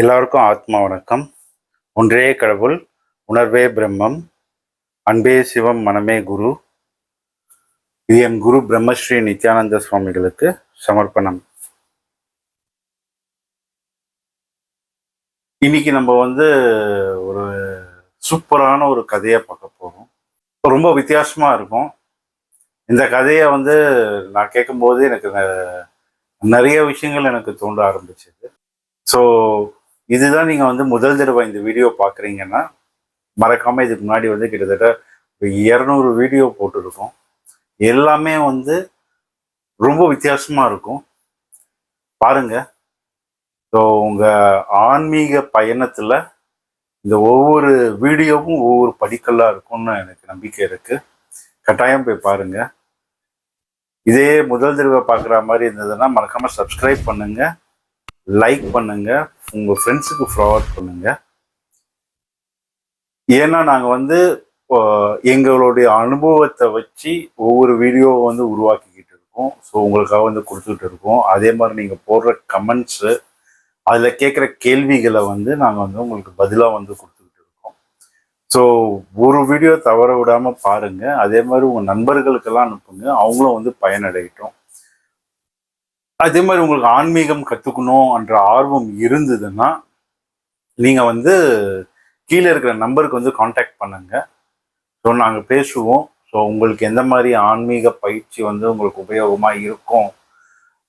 எல்லாருக்கும் ஆத்மா வணக்கம். ஒன்றே கடவுள் உணர்வே பிரம்மம். அன்பே சிவம் மனமே குரு. இது என் குரு பிரம்மஸ்ரீ நித்யானந்த சுவாமிகளுக்கு சமர்ப்பணம். இன்னைக்கு நம்ம வந்து ஒரு சூப்பரான ஒரு கதையை பார்க்க போகிறோம் ரொம்ப வித்தியாசமாக இருக்கும். இந்த கதையை வந்து நான் கேட்கும்போது எனக்கு நிறைய விஷயங்கள் எனக்கு தோன்ற ஆரம்பிச்சது. ஸோ இதுதான் நீங்கள் வந்து முதல் தடவை இந்த வீடியோ பார்க்குறீங்கன்னா மறக்காமல் இதுக்கு முன்னாடி வந்து கிட்டத்தட்ட இரநூறு வீடியோ போட்டிருக்கோம். எல்லாமே வந்து ரொம்ப வித்தியாசமாக இருக்கும். பாருங்கள் ஸோ உங்கள் ஆன்மீக பயணத்தில் இந்த ஒவ்வொரு வீடியோவும் ஒவ்வொரு படிக்கல்லாக இருக்கும்னு எனக்கு நம்பிக்கை இருக்குது கட்டாயம் போய் பாருங்கள் இதே முதல் தடவை பார்க்குற மாதிரி இருந்ததுன்னா மறக்காமல் சப்ஸ்கிரைப் பண்ணுங்கள் லைக் பண்ணுங்க உங்க ஃப்ரெண்ட்ஸுக்கு ஃபார்வர்ட் பண்ணுங்க. ஏன்னா நாங்கள் வந்து எங்களுடைய அனுபவத்தை வச்சு ஒவ்வொரு வீடியோவை வந்து உருவாக்கிக்கிட்டு இருக்கோம். ஸோ உங்களுக்காக வந்து கொடுத்துட்டு இருக்கோம். அதே மாதிரி நீங்கள் போடுற கமெண்ட்ஸு அதில் கேட்குற கேள்விகளை வந்து நாங்கள் வந்து உங்களுக்கு பதிலாக வந்து கொடுத்துக்கிட்டு இருக்கோம். ஸோ ஒரு வீடியோ தவற விடாமல் பாருங்கள் அதே மாதிரி உங்கள் நண்பர்களுக்கெல்லாம் அனுப்புங்க. அவங்களும் வந்து பயனடையட்டும். அதே மாதிரி உங்களுக்கு ஆன்மீகம் கற்றுக்கணும் என்ற ஆர்வம் இருந்ததுன்னா நீங்கள் வந்து கீழே இருக்கிற நம்பருக்கு வந்து காண்டாக்ட் பண்ணுங்க. ஸோ நாங்கள் பேசுவோம். ஸோ உங்களுக்கு எந்த மாதிரி ஆன்மீக பயிற்சி வந்து உங்களுக்கு உபயோகமாக இருக்கும்?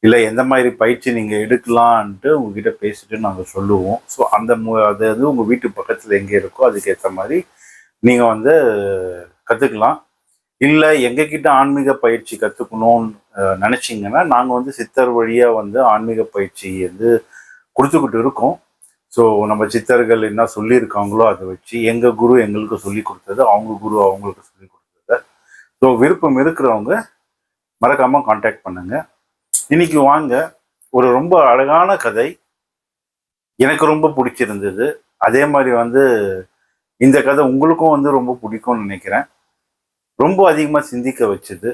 இல்லை எந்த மாதிரி பயிற்சி நீங்கள் எடுக்கலான்ட்டு உங்ககிட்ட பேசிட்டு நாங்கள் சொல்லுவோம். ஸோ அந்த மு அது அது உங்கள் வீட்டு பக்கத்தில் எங்கே இருக்கோ அதுக்கேற்ற மாதிரி நீங்கள் வந்து கற்றுக்கலாம் இல்லை எங்ககிட்ட ஆன்மீக பயிற்சி கற்றுக்கணும்னு நினச்சிங்கன்னா நாங்கள் வந்து சித்தர் வழியாக வந்து ஆன்மீக பயிற்சி வந்து கொடுத்துக்கிட்டு இருக்கோம். ஸோ நம்ம சித்தர்கள் என்ன சொல்லியிருக்காங்களோ அதை வச்சு எங்கள் குரு எங்களுக்கு சொல்லி கொடுத்தது அவங்க குரு அவங்களுக்கு சொல்லி கொடுத்தது. ஸோ விருப்பம் இருக்கிறவங்க மறக்காமல் காண்டாக்ட் பண்ணுங்க. இன்னைக்கு வாங்க ஒரு ரொம்ப அழகான கதை. எனக்கு ரொம்ப பிடிச்சிருந்தது. அதே மாதிரி வந்து இந்த கதை உங்களுக்கும் வந்து ரொம்ப பிடிக்கும்னு நினைக்கிறேன். ரொம்ப அதிகமாக சிந்திக்க வச்சுது.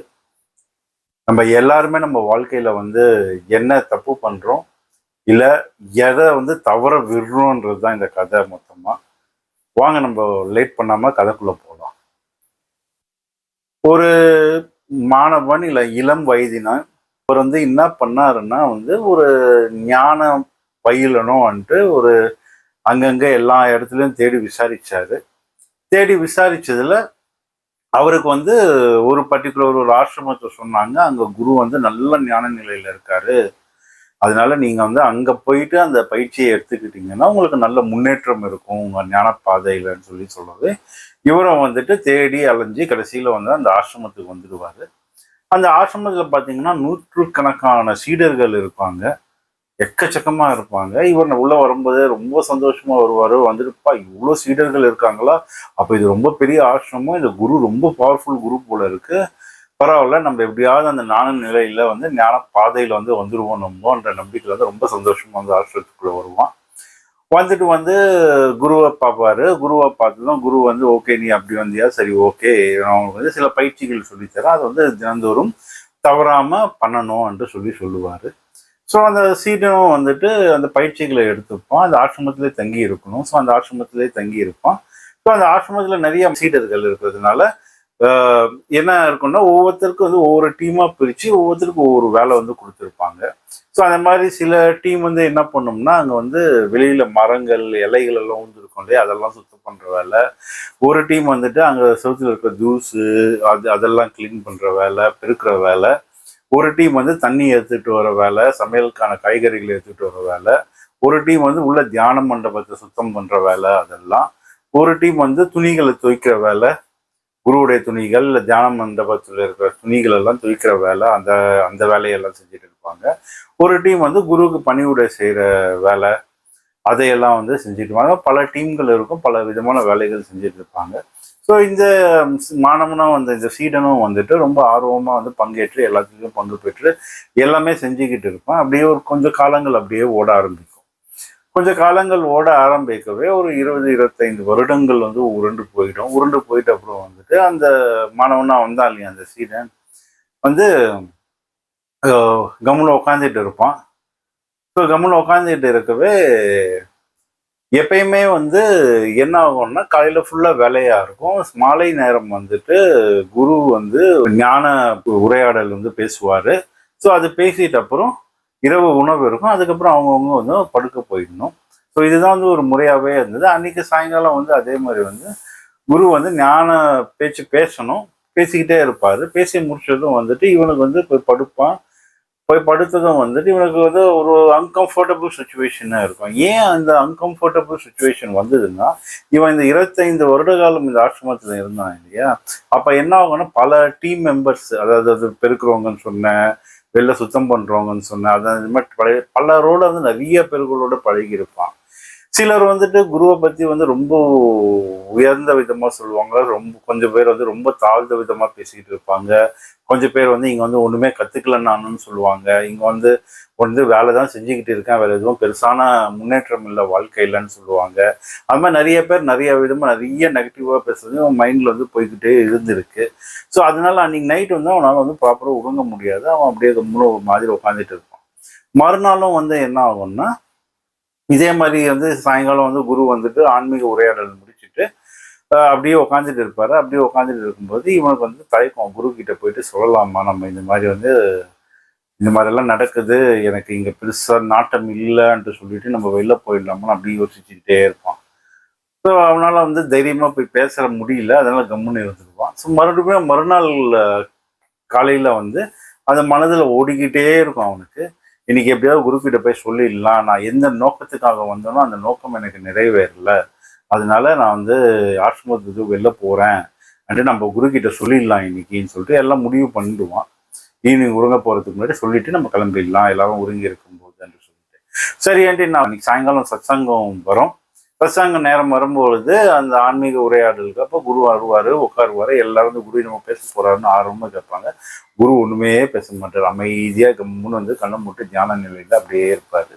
நம்ம எல்லாருமே நம்ம வாழ்க்கையில வந்து என்ன தப்பு பண்றோம்? இல்ல எதை வந்து தவற விடுறோன்றது தான் இந்த கதை மொத்தமா. வாங்க நம்ம லேட் பண்ணாம கதைக்குள்ள போகலாம் ஒரு மாணவன் இல்ல இளம் வயதினன் அவர் வந்து என்ன பண்ணாருன்னா வந்து ஒரு ஞானம் பயிலணும்ன்ட்டு ஒரு அங்கங்க எல்லா இடத்துலையும் தேடி விசாரிச்சாரு. தேடி விசாரிச்சதுல அவருக்கு வந்து ஒரு பர்டிகுலர் ஒரு ஆசிரமத்தை சொன்னாங்க. அங்கே குரு வந்து நல்ல ஞான நிலையில் இருக்காரு. அதனால நீங்கள் வந்து அங்கே போயிட்டு அந்த பயிற்சியை எடுத்துக்கிட்டீங்கன்னா உங்களுக்கு நல்ல முன்னேற்றம் இருக்கும். உங்கள் ஞான பாதையிலன்னு சொல்லி சொல்கிறது இவரும் வந்துட்டு தேடி அலைஞ்சு கடைசியில் வந்து அந்த ஆசிரமத்துக்கு வந்துடுவார். அந்த ஆசிரமத்தில் பார்த்தீங்கன்னா நூற்றுக்கணக்கான சீடர்கள் இருப்பாங்க. எக்கச்சக்கமாக இருப்பாங்க. இவர் உள்ளே வரும்போதே ரொம்ப சந்தோஷமாக வருவார். வந்துட்டுப்பா இவ்வளோ சீடர்கள் இருக்காங்களா? அப்போ இது ரொம்ப பெரிய ஆசிரமம். இந்த குரு ரொம்ப பவர்ஃபுல் குரு போல இருக்குது பரவாயில்ல நம்ம எப்படியாவது அந்த ஞான நிலையில் வந்து ஞான பாதையில் வந்து வந்துடுவோம் நம்மன்ற நம்பிக்கையில் வந்து ரொம்ப சந்தோஷமாக வந்து ஆசிரமத்துக்குள்ளே வருவான். வந்துட்டு வந்து குருவை பார்ப்பாரு. குருவை பார்த்ததும் குரு வந்து ஓகே நீ அப்படி வந்தியா? சரி ஓகே. நான் வந்து சில பயிற்சிகள் சொல்லித்தரேன் அது வந்து தினந்தோறும் தவறாமல் பண்ணணும் என்று சொல்லி சொல்லுவார். ஸோ அந்த சீடனும் வந்துட்டு அந்த பயிற்சிகளை எடுத்துப்பான் அந்த ஆசிரமத்திலே தங்கி இருக்கணும். ஸோ அந்த ஆசிரமத்திலே தங்கி இருப்பான் ஸோ அந்த ஆசிரமத்தில் நிறைய சீடர்கள் இருக்கிறதுனால என்ன இருக்குன்னா ஒவ்வொருத்தருக்கும் வந்து ஒவ்வொரு டீமாக பிரித்து ஒவ்வொருத்தருக்கும் ஒவ்வொரு வேலை வந்து கொடுத்துருப்பாங்க. ஸோ அந்த மாதிரி சில டீம் வந்து என்ன பண்ணும்னா அங்கே வந்து வெளியில் மரங்கள் இலைகள் எல்லாம் ஊந்துருக்கும் இல்லையா? அதெல்லாம் சுத்தம் பண்ணுற வேலை. ஒரு டீம் வந்துட்டு அங்கே செவுத்துல இருக்கிற ஜூஸு அது அதெல்லாம் க்ளீன் பண்ணுற வேலை பெருக்கிற வேலை. ஒரு டீம் வந்து தண்ணி எடுத்துகிட்டு வர வேலை சமையலுக்கான காய்கறிகள் எடுத்துகிட்டு வர வேலை ஒரு டீம் வந்து உள்ள தியான மண்டபத்தை சுத்தம் பண்ணுற வேலை அதெல்லாம். ஒரு டீம் வந்து துணிகளை துவைக்கிற வேலை குருவுடைய துணிகள் இல்லை தியான மண்டபத்தில் இருக்கிற துணிகள் எல்லாம் துவைக்கிற வேலை அந்த அந்த வேலையெல்லாம் செஞ்சுட்டு இருப்பாங்க. ஒரு டீம் வந்து குருவுக்கு பணிவுடை செய்கிற வேலை அதையெல்லாம் வந்து செஞ்சுட்டு இருப்பாங்க. பல டீம்கள் இருக்கும் பல விதமான வேலைகள் செஞ்சுட்டு இருப்பாங்க. ஸோ இந்த மாணவனும் வந்து இந்த சீடனும் வந்துட்டு ரொம்ப ஆர்வமாக வந்து பங்கேற்று எல்லாத்துலேயும் பங்கு பெற்று எல்லாமே செஞ்சுக்கிட்டு இருப்பான். அப்படியே ஒரு கொஞ்சம் காலங்கள் அப்படியே ஓட ஆரம்பிக்கும். கொஞ்சம் காலங்கள் ஓட ஆரம்பிக்கவே ஒரு இருபது இருபத்தைந்து வருடங்கள் வந்து உருண்டு போயிடும். உருண்டு போயிட்டு அப்புறம் வந்துட்டு அந்த மாணவனா வந்தான் இல்லையா அந்த சீடன்? வந்து கம்முன்னு உட்காந்துட்டு இருப்பான். ஸோ கம்முன்னு உட்காந்துட்டு இருக்கவே எப்பயுமே வந்து என்ன ஆகும்னா காலையில் ஃபுல்லாக வேலையாக இருக்கும். மாலை நேரம் வந்துட்டு குரு வந்து ஞான உரையாடல் வந்து பேசுவார். ஸோ அது பேசிட்ட அப்புறம் இரவு உணவு இருக்கும். அதுக்கப்புறம் அவங்கவுங்க வந்து படுக்க போயிடணும். ஸோ இதுதான் வந்து ஒரு முறையாகவே இருந்தது. அன்னைக்கு சாயங்காலம் வந்து அதே மாதிரி வந்து குரு வந்து ஞான பேச்சு பேசணும். பேசிக்கிட்டே இருப்பார். பேசி முடிச்சதும் வந்துட்டு இவனுக்கு வந்து இப்போ படுப்பான். போய் படுத்ததும் வந்துட்டு இவனுக்கு வந்து ஒரு அன்கம்ஃபர்டபுள் சுச்சுவேஷனாக இருக்கும். ஏன் அந்த அன்கம்ஃபர்டபுள் சுச்சுவேஷன் வந்ததுன்னா இவன் இந்த இருபத்தைந்து வருட காலம் இந்த ஆசிரமத்தில் இருந்தான் இல்லையா? அப்போ என்ன ஆகும்னா பல டீம் மெம்பர்ஸ் அதாவது அது பெருக்கிறவங்கன்னு சொன்னேன் வெளில சுத்தம் பண்ணுறவங்கன்னு சொன்னேன் அதான் இது மாதிரி பழைய பலரோட வந்து நிறைய பேர்களோட பழகியிருப்பான். சிலர் வந்துட்டு குருவை பற்றி வந்து ரொம்ப உயர்ந்த விதமாக சொல்லுவாங்க. ரொம்ப கொஞ்சம் பேர் வந்து ரொம்ப தாழ்ந்த விதமாக பேசிக்கிட்டு இருப்பாங்க. கொஞ்சம் பேர் வந்து இங்கே வந்து ஒன்றுமே கற்றுக்கல நானுன்னு சொல்லுவாங்க. இங்கே வந்து வந்து வேலை தான் செஞ்சுக்கிட்டு இருக்கேன். வேறு எதுவும் பெருசான முன்னேற்றம் இல்லை வாழ்க்கையிலன்னு சொல்லுவாங்க. அது மாதிரி நிறைய பேர் நிறைய விதமாக நிறைய நெகட்டிவாக பேசுறது அவன் மைண்டில் வந்து போய்கிட்டே இருந்திருக்கு. ஸோ அதனால அன்னைக்கு நைட் வந்து அவனால் வந்து ப்ராப்பராக உறங்க முடியாது. அவன் அப்படியே ரொம்ப மாதிரி உட்காந்துட்டு இருப்பான். மறுநாளும் வந்து என்ன ஆகும்னா இதே மாதிரி வந்து சாயங்காலம் வந்து குரு வந்துட்டு ஆன்மீக உரையாடல் முடிச்சுட்டு அப்படியே உட்காந்துட்டு இருப்பார். அப்படியே உட்காந்துட்டு இருக்கும்போது இவனுக்கு வந்து தயக்கம். குரு கிட்ட போயிட்டு சொல்லலாமா? நம்ம இந்த மாதிரி வந்து இந்த மாதிரிலாம் நடக்குது. எனக்கு இங்கே பெருசாக நாட்டம் இல்லைன்ட்டு சொல்லிட்டு நம்ம வெளில போயிடலாமா அப்படி யோசிச்சுக்கிட்டே இருப்பான். ஸோ அவனால் வந்து தைரியமாக போய் பேச முடியல. அதனால் கம்முன்னு இருந்துருவான். ஸோ மறுபடியும் மறுநாள் காலையில் வந்து அந்த மனதில் ஓடிக்கிட்டே இருக்கும் அவனுக்கு. இன்னைக்கு எப்படியாவது குருக்கிட்ட போய் சொல்லிடலாம். நான் எந்த நோக்கத்துக்காக வந்தேனோ அந்த நோக்கம் எனக்கு நிறைவேறல. அதனால நான் வந்து ஆசிரமத்துக்கு வெளில போகிறேன் அண்டு நம்ம குருக்கிட்ட சொல்லிடலாம் இன்னைக்குன்னு சொல்லிட்டு எல்லாம் முடிவு பண்ணிடுவான். ஈவினிங் உறங்க போகிறதுக்கு முன்னாடி சொல்லிட்டு நம்ம கிளம்பிடலாம். எல்லாரும் உறங்கி இருக்கும்போது என்று சொல்லிட்டு. ஆண்டி நான் இன்னைக்கு சாயங்காலம் சத்சங்கம் வரும். பிரசாங்க நேரம் வரும்பொழுது அந்த ஆன்மீக உரையாடலுக்கு அப்போ குரு வருவார் உட்காருவார். எல்லாரும் வந்து குரு நம்ம பேச போறாருன்னு ஆர்வமாக கேட்பாங்க. குரு ஒண்ணுமே பேச மாட்டார். அமைதியா கம்முன்னு வந்து கண்ணை மூட்டு தியான நிலையில அப்படியே இருப்பாரு.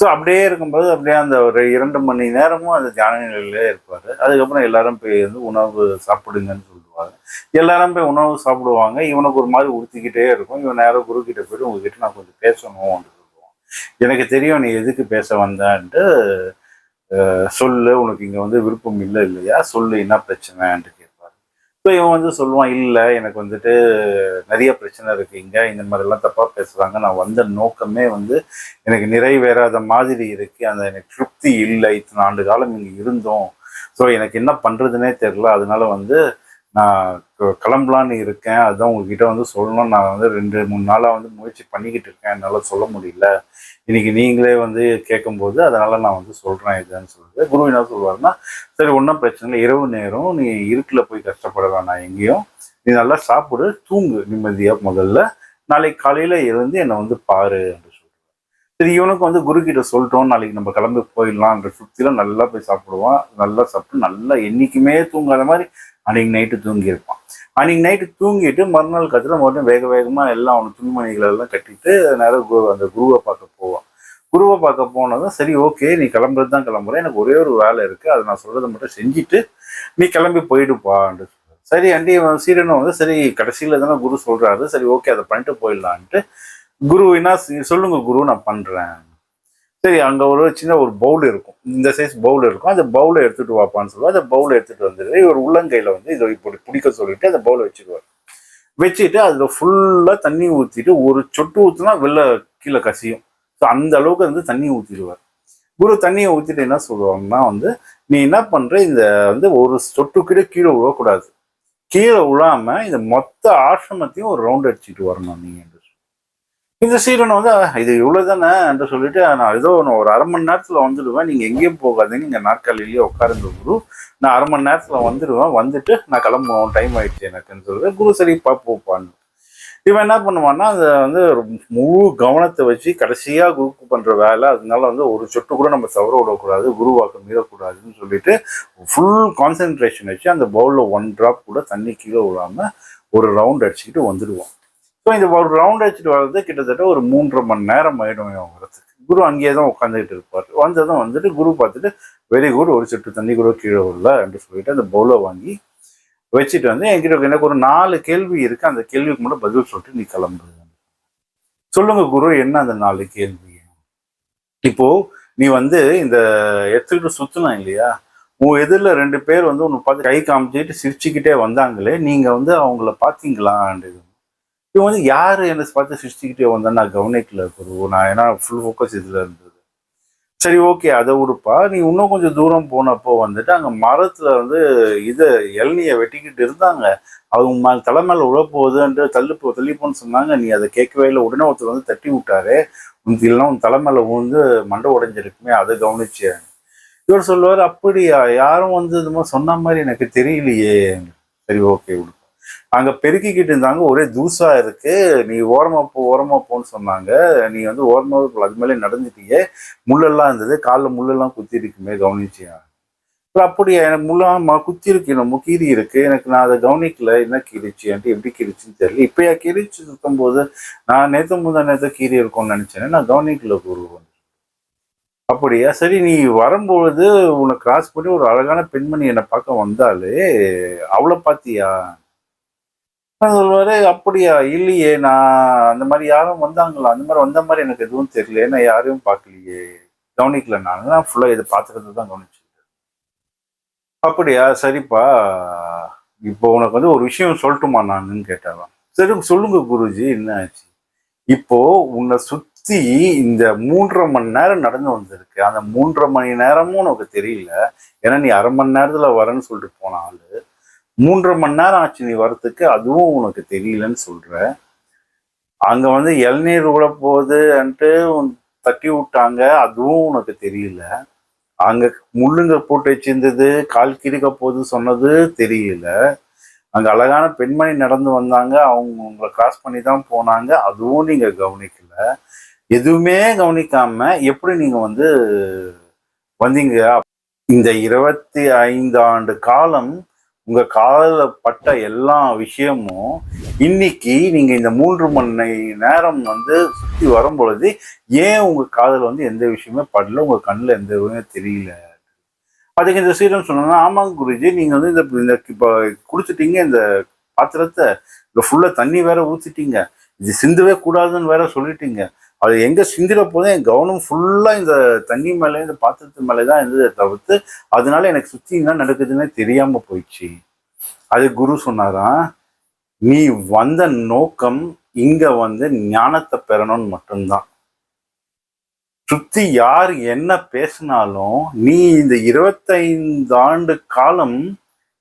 ஸோ அப்படியே இருக்கும்போது அப்படியே அந்த ஒரு இரண்டு மணி நேரமும் அந்த தியான நிலையிலே இருப்பார். அதுக்கப்புறம் எல்லாரும் போய் வந்து உணவு சாப்பிடுங்கன்னு சொல்லுவாங்க. எல்லாரும் போய் உணவு சாப்பிடுவாங்க. இவனுக்கு ஒரு மாதிரி உறுத்திக்கிட்டே இருக்கும். இவன் நேரம் குரு கிட்ட போயிட்டு உங்ககிட்ட நான் கொஞ்சம் பேசணும் சொல்லுவான். எனக்கு தெரியும் நீ எதுக்கு பேச வந்தேன்ட்டு சொல்லு உனக்கு இங்கே வந்து விருப்பம் இல்லை இல்லையா? சொல்லு என்ன பிரச்சனைன்ட்டு கேட்பார் ஸோ இவன் வந்து சொல்லுவான் இல்லை எனக்கு வந்துட்டு நிறைய பிரச்சனை இருக்கு இங்கே. இந்த மாதிரிலாம் தப்பாக பேசுகிறாங்க நான் வந்த நோக்கமே வந்து எனக்கு நிறைவேறாத மாதிரி இருக்கு. அந்த எனக்கு திருப்தி இல்லை. இத்தனை ஆண்டு காலம் இங்கே இருந்தோம். ஸோ எனக்கு என்ன பண்ணுறதுனே தெரில அதனால வந்து நான் கிளம்பலான்னு இருக்கேன். அதுதான் உங்ககிட்ட வந்து சொல்லணும் நான் வந்து ரெண்டு மூணு நாளாக வந்து முயற்சி பண்ணிக்கிட்டு இருக்கேன். என்னால் சொல்ல முடியல. இன்னைக்கு நீங்களே வந்து கேட்கும்போது அதனால் நான் வந்து சொல்கிறேன் இதுன்னு சொல்லுது குரு என்ன சொல்லுவார்னா சரி ஒன்றும் பிரச்சனை இல்லை. இரவு நேரம் நீ இருட்டில் போய் கஷ்டப்பட வேணாம் எங்கேயும். நீ நல்லா சாப்பிடு தூங்கு நிம்மதியாக முதல்ல. நாளைக்கு காலையில் எழுந்து என்னை வந்து பாரு. சரி இவனுக்கு வந்து குரு கிட்ட சொல்லிட்டோம் நாளைக்கு நம்ம கிளம்பி போயிடலான்ற சுத்தில நல்லா போய் சாப்பிடுவான். நல்லா சாப்பிட்டு நல்லா என்னைக்குமே தூங்காத மாதிரி அன்னைக்கு நைட்டு தூங்கியிருப்பான். அன்னைக்கு நைட்டு தூங்கிட்டு மறுநாள் கத்துல மறுபடியும் வேக வேகமாக எல்லாம் அவனுக்கு துணிமணிகளை எல்லாம் கட்டிட்டு நேரம் குரு அந்த குருவை பார்க்க போவான். குருவை பார்க்க போனதும் சரி ஓகே நீ கிளம்புறது தான் கிளம்புற. எனக்கு ஒரே ஒரு வேலை இருக்குது அதை நான் சொல்கிறத மட்டும் செஞ்சுட்டு நீ கிளம்பி போயிடுப்பான்னு சொல்றாரு. சரி அண்டி சீரனும் வந்து சரி கடைசியில் தானே குரு சொல்கிறாரு சரி ஓகே அதை பண்ணிட்டு போயிடலான்ட்டு குரு என்ன சொல்லுங்க குரு நான் பண்றேன். சரி அங்க ஒரு சின்ன ஒரு பவுல் இருக்கும். இந்த சைஸ் பவுல் இருக்கும். அந்த பவுலை எடுத்துட்டு வாப்பான்னு சொல்லுவா. அந்த பவுலை எடுத்துட்டு வந்துட்டு இவர் உள்ளங்கையில வந்து இதை இப்படி பிடிக்க சொல்லிட்டு அந்த பவுலை வச்சுக்குவார் வச்சுட்டு அதுல ஃபுல்லா தண்ணி ஊத்திட்டு ஒரு சொட்டு ஊத்துனா வெளில கீழே கசியும். ஸோ அந்த அளவுக்கு வந்து தண்ணி ஊத்திடுவார். குரு தண்ணியை ஊத்திட்டு என்ன சொல்லுவாங்கன்னா வந்து நீ என்ன பண்ற? இந்த வந்து ஒரு சொட்டு கிட்ட கீழே விழக்கூடாது கீழே விழாம இந்த மொத்த ஆசிரமத்தையும் ஒரு ரவுண்ட் அடிச்சுட்டு வரணும் நீங்க இந்த சீரன் வந்து இது இவ்வளவுதானே? என்று சொல்லிட்டு நான் ஏதோ ஒன்று ஒரு அரை மணி நேரத்துல வந்துடுவேன். நீங்க எங்கேயும் போகாதீங்க. இங்க நாற்காலிலேயே உட்காருங்க குரு. நான் அரை மணி நேரத்துல வந்துடுவேன். வந்துட்டு நான் கிளம்புவோம். டைம் ஆயிடுச்சு எனக்குன்னு சொல்லிட்டு குரு சரி போப்பான்னு இவன் என்ன பண்ணுவான்னா அதை வந்து முழு கவனத்தை வச்சு கடைசியாக குருக்கு பண்ணுற வேலை அதனால வந்து ஒரு சொட்டு கூட நம்ம தவற விடக்கூடாது குருவாக்கம் மீறக்கூடாதுன்னு சொல்லிட்டு ஃபுல் கான்சென்ட்ரேஷன் வச்சு அந்த பவுலில் ஒன் ட்ராப் கூட தண்ணி கீழே விடாமல் ஒரு ரவுண்ட் அடிச்சுக்கிட்டு வந்துடுவான். ஸோ இந்த ஒரு ரவுண்ட் அடிச்சுட்டு வர்றது கிட்டத்தட்ட ஒரு மூன்றரை மணி நேரம் ஆயிடும் வரதுக்கு குரு அங்கேயே தான் உட்காந்துக்கிட்டு இருப்பார். வந்ததும் வந்துட்டு குரு பார்த்துட்டு வெரி குட் ஒரு சுட்டு தண்ணி கூட கீழே உள்ள என்று சொல்லிட்டு அந்த பவுலை வாங்கி வச்சுட்டு வந்து என்கிட்ட எனக்கு ஒரு நாலு கேள்வி இருக்கு. அந்த கேள்விக்கு மட்டும் பதில் சொல்லிட்டு நீ கிளம்பு. சொல்லுங்க குரு என்ன அந்த நாலு கேள்வி? இப்போ நீ வந்து இந்த எடுத்துக்கிட்டு சுத்தணும் இல்லையா? உன் எதிரில் ரெண்டு பேர் வந்து உன்னை பார்த்து கை காமிச்சிட்டு சிரிச்சுக்கிட்டே வந்தாங்களே நீங்கள் வந்து அவங்கள பார்த்தீங்களான்றது இவன் வந்து யார் என்னை பார்த்து சிரிச்சுக்கிட்டே வந்தா நான் கவனிக்கல குரு. நான் ஏன்னா ஃபுல் ஃபோக்கஸ் இதில் இருந்தது. சரி ஓகே அதை விடுப்பா நீ இன்னும் கொஞ்சம் தூரம் போனப்போ வந்துட்டு அங்கே மரத்தில் வந்து இது இளநிய வெட்டிக்கிட்டு இருந்தாங்க. அவங்க ம- தலை மேலே உழப்போகுதுன்ட்டு தள்ளிப்போ தள்ளிப்போன்னு சொன்னாங்க. நீ அதை கேட்கவே இல்லை. உடனே ஒருத்தர் வந்து தட்டி விட்டாரு. உனக்கு இல்லைன்னா உன் தலை மேலே விழுந்து மண்டை உடைஞ்சிருக்குமே அதை கவனிச்சே இவர் சொல்லுவார் அப்படியா? யாரும் வந்து இது மாதிரி சொன்ன மாதிரி எனக்கு தெரியலையே. சரி ஓகே விடு அங்க பெருக்கிக்கிட்டு இருந்தாங்க ஒரே தூசா இருக்கு நீ ஓரமா போ ஓரமா போன்னு சொன்னாங்க. நீ வந்து ஓரமா போ, அது மேலே நடந்துட்டீங்க. முள்ளெல்லாம் இருந்தது காலில் முள்ளெல்லாம் குத்தி இருக்குமே கவனிச்சியா? அப்புறம் அப்படியா எனக்கு முள்ளாமா குத்தி இருக்கு நம்ம கீரி இருக்கு. எனக்கு நான் அதை கவனிக்கல. என்ன கீரிச்சின்ட்டு எப்படி கீரிச்சுன்னு தெரியல. இப்பயா கீரிச்சு சுத்தும் போது நான் நேத்து முதல் நேத்து கீரி இருக்கும்னு நினச்சேன் நான் கவனிக்கல குரு. அப்படியா? சரி நீ வரும்பொழுது உன்னை கிராஸ் பண்ணி ஒரு அழகான பெண்மணி என்னை பார்க்க வந்தாலே அவளை பார்த்தியா? சொல்லுவாரு அப்படியா? இல்லையே நான் அந்த மாதிரி யாரும் வந்தாங்களா? அந்த மாதிரி வந்த மாதிரி எனக்கு எதுவும் தெரியல. ஏன்னா யாரையும் பார்க்கலையே. கவனிக்கல நான். நான் ஃபுல்லாக இதை பார்த்துக்கிறது தான் கவனிச்சிருக்கேன். அப்படியா? சரிப்பா. இப்போ உனக்கு வந்து ஒரு விஷயம் சொல்லட்டுமா நான்னு கேட்டாலும் சரி சொல்லுங்க குருஜி. என்ன ஆச்சு? இப்போ உன்னை சுத்தி இந்த மூன்றரை மணி நேரம் நடந்து வந்திருக்கு. அந்த மூன்றரை மணி நேரமும் உனக்கு தெரியல. ஏன்னா நீ அரை மணி நேரத்துல வரேன்னு சொல்லிட்டு போன ஆளு. மூன்று மணி நேரம் ஆச்சு நீ வரத்துக்கு அதுவும் உனக்கு தெரியலன்னு சொல்ற. அங்க வந்து இளநீர் விட போகுதுன்ட்டு தட்டி விட்டாங்க. அதுவும் உனக்கு தெரியல. அங்க முள்ளுங்க போட்டு வச்சிருந்தது கால் கிறுக்க போகுது சொன்னது தெரியல. அங்க அழகான பெண்மணி நடந்து வந்தாங்க. அவங்க உங்களை கிராஸ் பண்ணி தான் போனாங்க. அதுவும் நீங்க கவனிக்கல. எதுவுமே கவனிக்காம எப்படி நீங்க வந்து வந்தீங்க? இந்த இருபத்தி ஐந்து ஆண்டு காலம் உங்க காதல பட்ட எல்லா விஷயமும் இன்னைக்கு நீங்க இந்த மூன்று மணி நேரம் வந்து சுத்தி வரும் பொழுது ஏன் உங்க காதல் வந்து எந்த விஷயமே படல? உங்க கண்ணுல எந்த இதுவுமே தெரியல. அதுக்கு இந்த சீரன் சொன்னா ஆமாங்க குருஜி நீங்க வந்து இந்த இந்த இப்போ குடிச்சிட்டீங்க இந்த பாத்திரத்தை இந்த ஃபுல்லா தண்ணி வேற ஊத்திட்டீங்க. இது சிந்தவே கூடாதுன்னு வேற சொல்லிட்டீங்க. அது எங்கே சிந்திர போதும் என் கவனம் ஃபுல்லாக இந்த தண்ணி மேலே இந்த பாத்திரத்து மேலே தான் இருந்ததை தவிர்த்து அதனால எனக்கு சுற்றி என்ன நடக்குதுன்னே தெரியாமல் போயிடுச்சு. அது குரு சொன்னாராம் நீ வந்த நோக்கம் இங்கே வந்து ஞானத்தை பெறணும்னு மட்டும்தான். சுத்தி யார் என்ன பேசினாலும் நீ இந்த இருபத்தைந்து ஆண்டு காலம்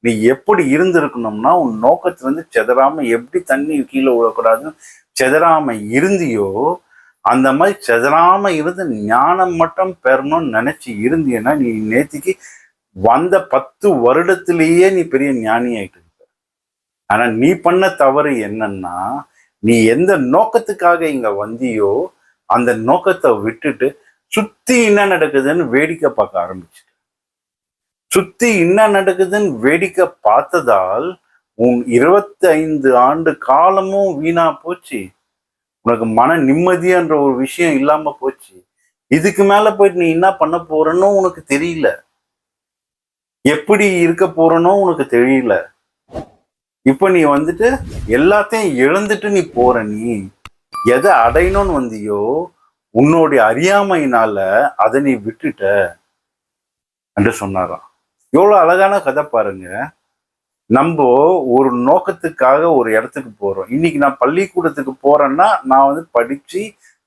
நீ எப்படி இருந்திருக்கணும்னா உன் நோக்கத்துல செதறாம எப்படி தண்ணி கீழே விழக்கூடாதுன்னு செதறாம இருந்தியோ அந்த மாதிரி செதறாம இருந்து ஞானம் மட்டும் பெறணும்னு நினைச்சு இருந்தீங்கன்னா நீ நேத்திக்கு வந்த பத்து வருடத்திலேயே நீ பெரிய ஞானி ஆயிட்டு இருக்க ஆனா நீ பண்ண தவறு என்னன்னா நீ எந்த நோக்கத்துக்காக இங்க வந்தியோ அந்த நோக்கத்தை விட்டுட்டு சுத்தி என்ன நடக்குதுன்னு வேடிக்கை பார்க்க ஆரம்பிச்சு சுத்தி என்ன நடக்குதுன்னு வேடிக்கை பார்த்ததால் உன் இருபத்தி ஐந்து ஆண்டு காலமும் வீணா போச்சு. உனக்கு மன நிம்மதின்ற ஒரு விஷயம் இல்லாம போச்சு. இதுக்கு மேல போயிட்டு நீ என்ன பண்ண போறன்னு உனக்கு தெரியல. எப்படி இருக்க போறனோ உனக்கு தெரியல. இப்ப நீ வந்துட்டு எல்லாத்தையும் இழந்துட்டு நீ போற நீ எதை அடையணும்னு வந்தியோ உன்னுடைய அறியாமையினால அதை நீ விட்டுட்ட. என்று சொன்னாராம். எவ்வளவு அழகான கதை பாருங்க. நம்ம ஒரு நோக்கத்துக்காக ஒரு இடத்துக்கு போகிறோம் இன்னைக்கு நான் பள்ளிக்கூடத்துக்கு போகிறேன்னா நான் வந்து படித்து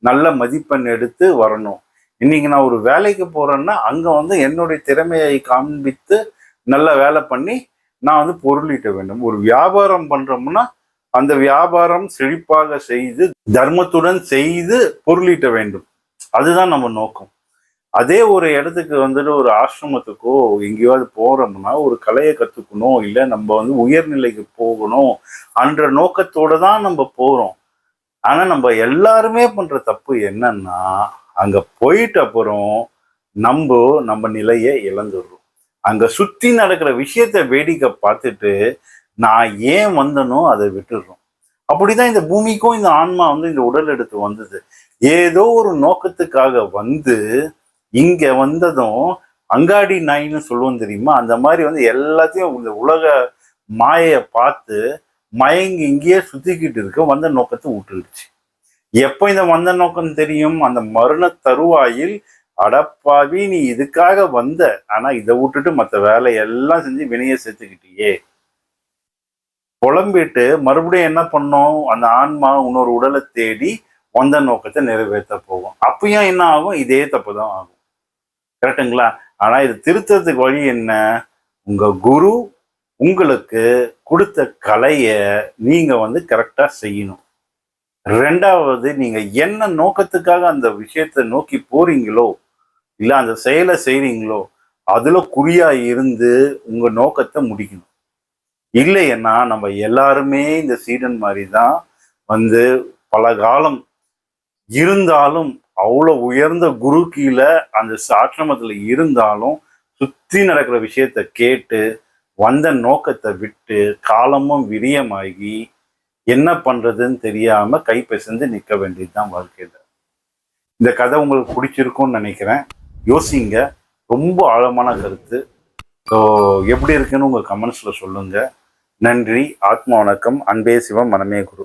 நல்ல மதிப்பெண் எடுத்து வரணும். இன்னைக்கு நான் ஒரு வேலைக்கு போகிறேன்னா அங்கே வந்து என்னுடைய திறமையை காண்பித்து நல்ல வேலை பண்ணி நான் வந்து பொருளீட்ட வேண்டும். ஒரு வியாபாரம் பண்ணுறோம்னா அந்த வியாபாரம் செழிப்பாக செய்து தர்மத்துடன் செய்து பொருளீட்ட வேண்டும். அதுதான் நம்ம நோக்கம். அதே ஒரு இடத்துக்கு வந்துட்டு ஒரு ஆசிரமத்துக்கோ எங்கேயாவது போறோம்னா ஒரு கலையை கத்துக்கணும் இல்லை நம்ம வந்து உயர்நிலைக்கு போகணும் அன்ற நோக்கத்தோட தான் நம்ம போறோம். ஆனா நம்ம எல்லாருமே பண்ற தப்பு என்னன்னா அங்க போயிட்ட அப்புறம் நம்ம நம்ம நிலையை இழந்துடுறோம். அங்க சுத்தி நடக்கிற விஷயத்த வேடிக்கை பார்த்துட்டு நான் ஏன் வந்தனோ அதை விட்டுடுறோம். அப்படிதான் இந்த பூமிக்கும் இந்த ஆன்மா வந்து இந்த உடல் எடுத்து வந்தது. ஏதோ ஒரு நோக்கத்துக்காக வந்து இங்க வந்ததும் அங்காடி நாயின்னு சொல்லுவோம் தெரியுமா? அந்த மாதிரி வந்து எல்லாத்தையும் இந்த உலக மாயையை பார்த்து மயங்கி இங்கேயே சுத்திக்கிட்டு இருக்க வந்த நோக்கத்தை விட்டுடுச்சு எப்போ இந்த வந்த நோக்கம் தெரியும்? அந்த மரண தருவாயில் அடப்பாவி நீ இதுக்காக வந்த. ஆனா இதை விட்டுட்டு மற்ற வேலையெல்லாம் செஞ்சு வினைய சேர்த்துக்கிட்டியே. புலம்பிட்டு மறுபடியும் என்ன பண்ணோம்? அந்த ஆன்மா இன்னொரு உடலை தேடி வந்த நோக்கத்தை நிறைவேற்ற போகும். அப்பயும் என்ன ஆகும்? இதே தப்பு தான் ஆகும். கரெக்டுங்களா? ஆனால் இது திருத்தத்துக்கு வழி என்ன? உங்கள் குரு உங்களுக்கு கொடுத்த கலையை நீங்கள் வந்து கரெக்டாக செய்யணும். ரெண்டாவது நீங்கள் என்ன நோக்கத்துக்காக அந்த விஷயத்தை நோக்கி போறீங்களோ இல்லை அந்த செயலை செய்கிறீங்களோ அதில் குறியாக இருந்து உங்கள் நோக்கத்தை முடிக்கணும். இல்லைன்னா நம்ம எல்லாருமே இந்த சீடன் மாதிரி தான் வந்து பல காலம் இருந்தாலும் அவ்வளோ உயர்ந்த குரு கீழே அந்த ஆசிரமத்தில் இருந்தாலும் சுற்றி நடக்கிற விஷயத்த கேட்டு வந்த நோக்கத்தை விட்டு காலமும் விரியமாகி என்ன பண்ணுறதுன்னு தெரியாமல் கை பிசைந்து நிற்க வேண்டியதுதான் வாழ்க்கையில். இந்த கதை உங்களுக்கு பிடிச்சிருக்கும்னு நினைக்கிறேன். யோசிங்க. ரொம்ப ஆழமான கருத்து. ஸோ எப்படி இருக்குன்னு உங்கள் கமெண்ட்ஸில் சொல்லுங்கள் நன்றி. ஆத்மா வணக்கம். அன்பே சிவம். மனமே குரு.